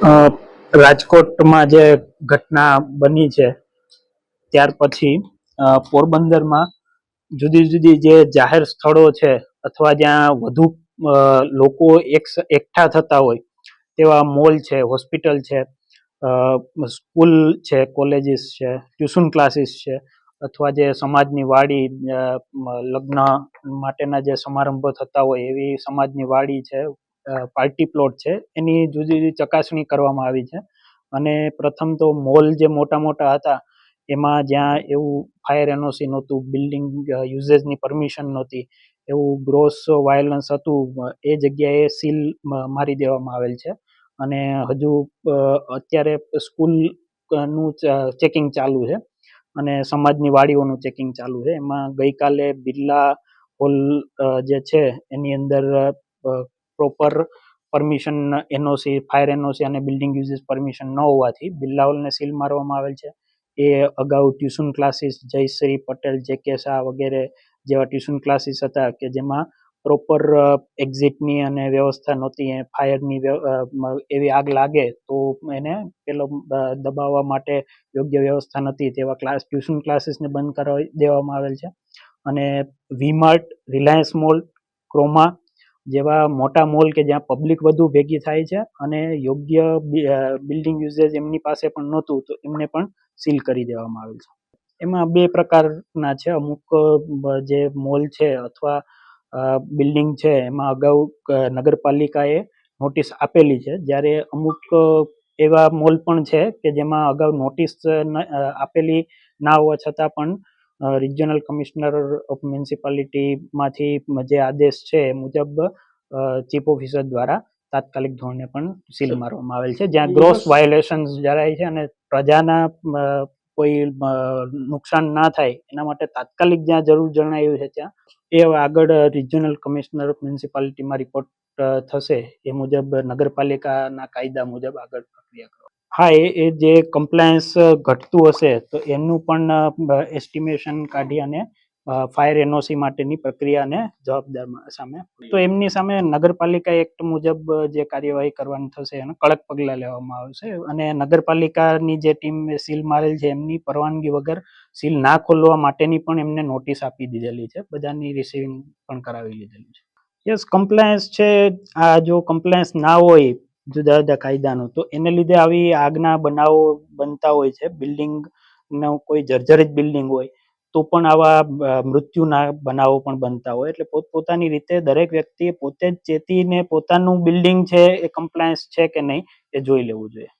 રાજકોટમાં જે ઘટના બની છે, ત્યાર પછી પોરબંદરમાં જુદી જુદી જે જાહેર સ્થળો છે અથવા જ્યાં વધુ લોકો એક એકઠા થતા હોય તેવા મોલ છે, હોસ્પિટલ છે સ્કૂલ છે, કોલેજીસ છે, ટ્યુશન ક્લાસીસ છે અથવા જે સમાજની વાડી લગ્ન માટેના જે સમારંભો થતા હોય એવી સમાજની વાડી છે પાર્ટી પ્લોટ છે. એની જુદી જુદી ચકાસણી કરવામાં આવી છે. અને પ્રથમ તો મોલ જે મોટા મોટા હતા, એમાં જ્યાં એવું ફાયર એનઓસી નહોતું, બિલ્ડિંગ યુઝેસની પરમિશન નહોતી, એવું ગ્રોસ વાયોલન્સ હતું, એ જગ્યાએ સીલ મારી દેવામાં આવેલ છે. અને હજુ અત્યારે સ્કૂલનું ચેકિંગ ચાલુ છે. અને સમાજની વાડીઓનું ચેકિંગ ચાલુ છે. એમાં ગઈકાલે બિરલા હોલ જે છે, એની અંદર proper permission NOC fire NOC અને બિલ્ડિંગ યુઝિસ પરમિશન ન હોવાથી બિરલા સીલ મારવામાં આવેલ છે. એ અગાઉ ટ્યુશન ક્લાસીસ જયશ્રી પટેલ, જે કે શાહ વગેરે જેવા ટ્યુશન ક્લાસીસ હતા કે જેમાં પ્રોપર એક્ઝિટની અને વ્યવસ્થા નહોતી ફાયરની એવી આગ લાગે તો એને પેલો દબાવવા માટે યોગ્ય વ્યવસ્થા નથી તેવા ક્લાસ ટ્યુશન ક્લાસીસને બંધ કરાવી દેવામાં આવેલ છે. અને વીમાર્ટ રિલાયન્સ મોલ ક્રોમા જેવા મોટા મોલ કે જ્યાં પબ્લિક વધુ ભેગી થાય છે અને યોગ્ય બિલ્ડિંગ યુઝેજ એમની પાસે પણ નહોતું, તો એમને પણ સીલ કરી દેવામાં આવેલ છે. એમાં બે પ્રકારના છે. અમુક જે મોલ છે અથવા બિલ્ડિંગ છે, એમાં અગાઉ નગરપાલિકાએ નોટિસ આપેલી છે. જ્યારે અમુક એવા મોલ પણ છે કે જેમાં અગાઉ નોટિસ આપેલી ના હોવા છતાં પણ રિજનલ કમિશનર ઓફ મ્યુનિસિપાલિટીમાંથી જે આદેશ છે એ મુજબ ચીફ ઓફિસર દ્વારા તાત્કાલિક ધોરણે પણ સીલ મારવામાં આવેલ છે. જ્યાં ગ્રોસ વાયોલેશન જરાય છે અને પ્રજાના કોઈ નુકસાન ના થાય એના માટે તાત્કાલિક જ્યાં જરૂર જણાયું છે ત્યાં એ આગળ રિજનલ કમિશનર ઓફ મ્યુનિસિપાલિટીમાં રિપોર્ટ થશે. એ મુજબ નગરપાલિકાના કાયદા મુજબ આગળ પ્રક્રિયા કરવા હા, એ એ જે કમ્પ્લાયન્સ ઘટતું હશે, તો એનું પણ એસ્ટિમેશન કાઢી અને ફાયર એનઓસી માટેની પ્રક્રિયાને જવાબદાર સામે. તો એમની સામે નગરપાલિકા એક્ટ મુજબ જે કાર્યવાહી કરવાની થશે, એનું કડક પગલાં લેવામાં આવશે. અને નગરપાલિકાની જે ટીમ સીલ મારેલ છે, એમની પરવાનગી વગર સીલ ના ખોલવા માટેની પણ એમને નોટિસ આપી દીધેલી છે. બધાની રિસીવિંગ પણ કરાવી લીધેલી છે. યસ કમ્પ્લાયન્સ છે. આ જો કમ્પ્લાયન્સ ના હોય જુદા જુદા કાયદાનું. તો એને લીધે આવી આગના બનાવો બનતા હોય છે. બિલ્ડિંગ નો કોઈ જર્જરિત બિલ્ડિંગ હોય, તો પણ આવા મૃત્યુના બનાવો પણ બનતા હોય. એટલે પોતપોતાની રીતે દરેક વ્યક્તિએ પોતે જ ચેતીને પોતાનું બિલ્ડિંગ છે એ કમ્પ્લાયન્સ છે કે નહીં એ જોઈ લેવું જોઈએ.